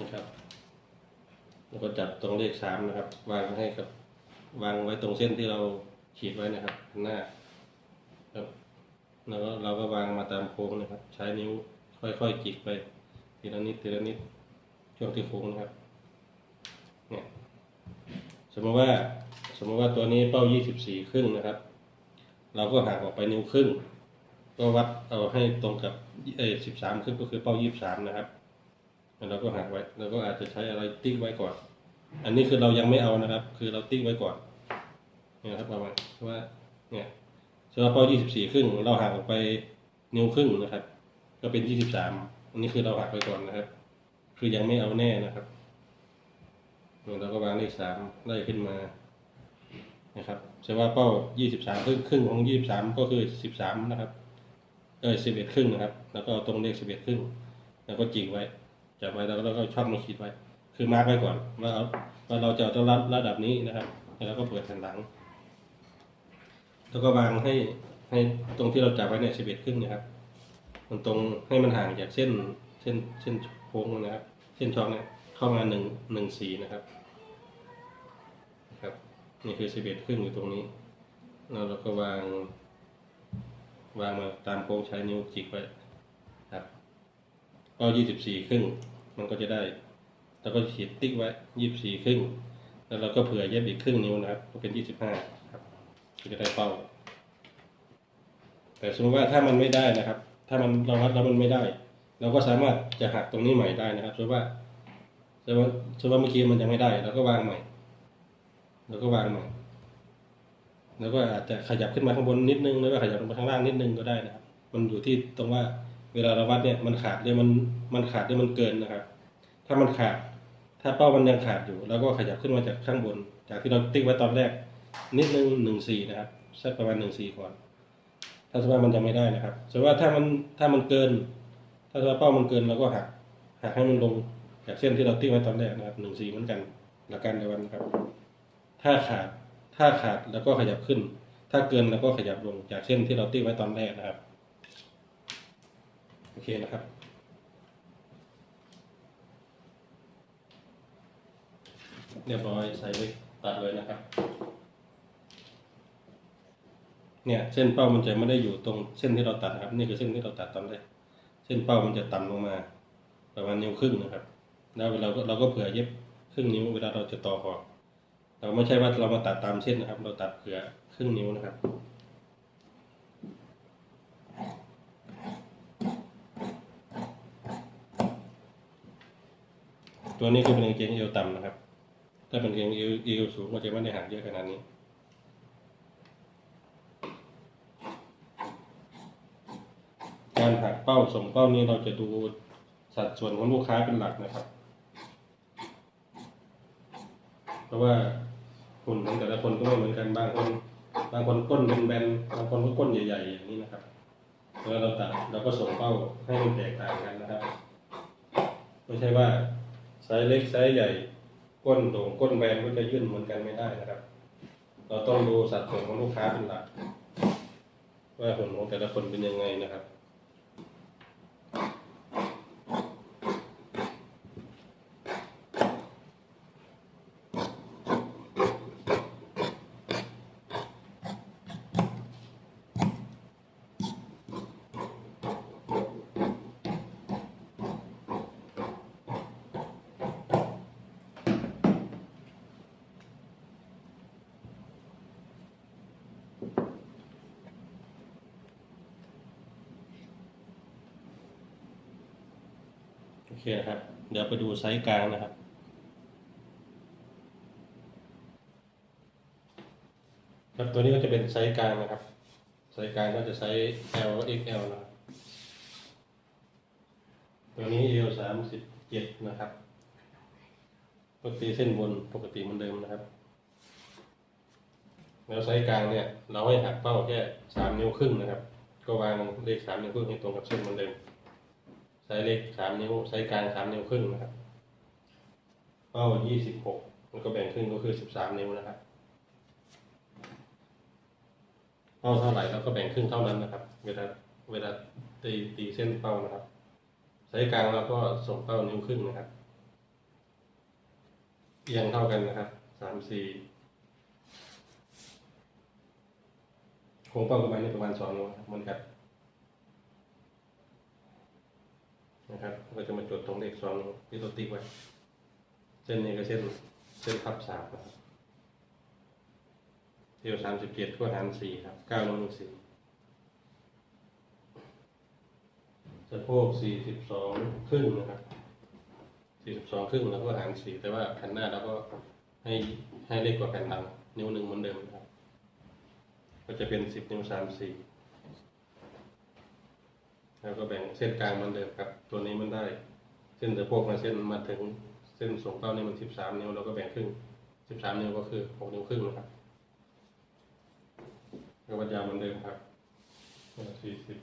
นะครับแล้วก็จับตรงเลขสามนะครับ วางให้กับ วางไว้ตรงเส้นที่เราขีดไว้นะครับ หน้าครับแล้วเราก็วางมาตามโค้งนะครับ ใช้นิ้วค่อยๆจิกไป ทีละนิดทีละนิดช่วงที่โค้งนะครับเนี่ยสมมติว่าสมมติว่าตัวนี้เป้า 24 ครึ่งนะครับ เราก็หักออกไปนิ้วครึ่ง ก็วัดเอาให้ตรงกับเอ13ครึ่งก็คือเป้า 23 นะครับ เราก็หักไว้แล้วก็อาจจะใช้อะไรติ๊กไว้ก่อน อันนี้คือเรายังไม่เอานะครับ คือเราติ๊กไว้ก่อนเนี่ยนะครับประมาณว่าเนี่ยสำหรับเป้า24 ครึ่ง เราหักออกไปนิ้วครึ่งนะครับ ก็เป็น 23 อันนี้คือเราหักไปก่อนนะครับ คือยังไม่เอาแน่นะครับเราก็วางเลขสามไล่ขึ้นมานะครับแสดงว่าเป้า 23 ครึ่งครึ่งของ 23 ก็คือ 13 นะครับ เออ11 ครึ่งนะครับ แล้วก็เอาตรงเลข 11 ครึ่ง แล้วก็จิกไว้ จับไว้แล้วก็ช่องมาขีดไว้ คือมาร์กไว้ก่อนว่าเอาว่าเราจะเอาตัวระระดับนี้นะครับแล้วก็เปิดแผ่นหลัง แล้วก็วางให้ให้ตรงที่เราจับไว้เนี่ย11ครึ่งนะครับ มันตรงให้มันห่างจากเส้นเส้นเส้นโค้งนะครับ เส้นช่องเนี่ยเข้ามาหนึ่งหนึ่งสีนะครับครับ นี่คือสิบเอ็ดครึ่งอยู่ตรงนี้แล้วเราก็วางวางมาตามโค้งใช้นิ้วจิกไว้ครับ ก็ยี่สิบสี่ครึ่ง มันก็จะได้ แล้วก็ขีดติ๊กไว้ยี่สิบสี่ครึ่ง แล้วเราก็เผื่อเย็บอีกครึ่งนิ้วนะครับ ก็เป็นยี่สิบห้าครับก็จะได้เป้า แต่สมมติว่าถ้ามันไม่ได้นะครับ ถ้ามันเราวัดแล้วมันไม่ได้ เราก็สามารถจะหักตรงนี้ใหม่ได้นะครับสมมติว่าสมมติว่าสมมติว่าเมื่อกี้มันยังไม่ได้ เราก็วางใหม่ เราก็วางใหม่ แล้วก็อาจจะขยับขึ้นมาข้างบนนิดนึงหรือว่าขยับลงมาข้างล่างนิดนึงก็ได้นะครับ มันอยู่ที่ตรงว่า เวลาเราวัดเนี่ยมันขาดหรือมันมันขาดหรือมันเกินนะครับ ถ้ามันขาด ถ้าเป้ามันยังขาดอยู่เราก็ขยับขึ้นมาจากข้างบน จากที่เราติ๊กไว้ตอนแรก นิดนึงหนึ่งสี่นะครับสักประมาณหนึ่งสี่ก่อน ถ้าสมมติมันยังไม่ได้นะครับสมมติว่าถ้ามันถ้ามันเกิน ถ้าสมมติว่าเป้ามันเกินเราก็หักหักให้มันลงจากเส้นที่เราติ๊กไว้ตอนแรกนะครับหนึ่งสี่เหมือนกันหลักการเดียวกันนะครับ ถ้าขาดถ้าขาดแล้วก็ขยับขึ้น ถ้าเกินแล้วก็ขยับลงจากเส้นที่เราติ๊กไว้ตอนแรกนะครับ โอเคนะครับ เรียบร้อยใส่ไว้ตัดเลยนะครับ เนี่ยเส้นเป้ามันจะไม่ได้อยู่ตรงเส้นที่เราตัดนะครับ นี่คือเส้นที่เราตัดตอนแรกเส้นเป้ามันจะต่ำลงมา ประมาณนิ้วครึ่งนะครับ แล้วเราก็เราก็เผื่อเย็บครึ่งนิ้วเวลาเราจะต่อคอเราไม่ใช่ว่าเรามาตัดตามเส้นนะครับ เราตัดเผื่อครึ่งนิ้วนะครับ ตัวนี้คือเป็นกางเกงเอวต่ำนะครับ ถ้าเป็นกางเกงเอวเอวสูงก็จะไม่ได้หักเยอะขนาดนี้ การหักเป้าส่งเป้านี้เราจะดูสัดส่วนของลูกค้าเป็นหลักนะครับ เพราะว่าหุ่นของแต่ละคนก็ไม่เหมือนกันบางคนบางคนก้นเป็นแบนบางคนก็ก้นใหญ่ๆอย่างนี้นะครับเวลาเราตัดเราก็ส่งเป้าให้มันแตกต่างกันนะครับ ไม่ใช่ว่า ไซส์เล็กไซส์ใหญ่ก้นโด่งก้นแบนก็จะยื่นเหมือนกันไม่ได้นะครับ เราต้องดูสัดส่วนของลูกค้าเป็นหลัก ว่าหุ่นของแต่ละคนเป็นยังไงนะครับ โอเคนะครับ เดี๋ยวไปดูไซส์กลางนะครับ ครับตัวนี้ก็จะเป็นไซส์กลางนะครับ ไซส์กลางก็จะไซส์ L XL นะครับตัวนี้ L สามสิบเจ็ดนะครับปกติเส้นบนปกติเหมือนเดิมนะครับ แล้วไซส์กลางเนี่ย เราให้หักเป้าแค่สามนิ้วครึ่งนะครับ ก็วางเลขสามนิ้วครึ่งให้ตรงกับเส้นเหมือนเดิม ไซส์เล็กสามนิ้วไซส์กลางสามนิ้วครึ่งนะครับเป้ายี่สิบหกมันก็แบ่งครึ่งก็คือสิบสามนิ้วนะครับเป้าเท่าไหร่เราก็แบ่งครึ่งเท่านั้นนะครับ เวลาเวลาตีตีเส้นเป้านะครับไซส์กลางเราก็ส่งเป้านิ้วครึ่งนะครับเอียงเท่ากันนะครับสามสี่โค้งเป้ากระบานี่ประมาณสองนิ้วครับเหมือนกัน นะครับก็จะมาจดตรงเลขสองที่ตัวติ๊กไว้ เส้นนี้ก็เส้นเส้นทับสามครับเที่ยวสามสิบเจ็ดก็หารสี่ครับเก้าลงสี่สะโพกสี่สิบสองครึ่งนะครับสี่สิบสองครึ่งแล้วก็หารสี่แต่ว่าแผ่นหน้าเราก็ให้ให้เล็กกว่าแผ่นหลังนิ้วหนึ่งเหมือนเดิมครับ ก็จะเป็นสิบนิ้วสามสี่ แล้วก็แบ่งเส้นกลางมันเดิมครับ ตัวนี้มันได้ เส้นสะโพกมาเส้นมาถึงเส้นส่งเก้านี่มันสิบสามนิ้วเราก็แบ่งครึ่งสิบสามนิ้วก็คือหกนิ้วครึ่งนะครับก็วัดยาวมันเดิมครับสี่สิบ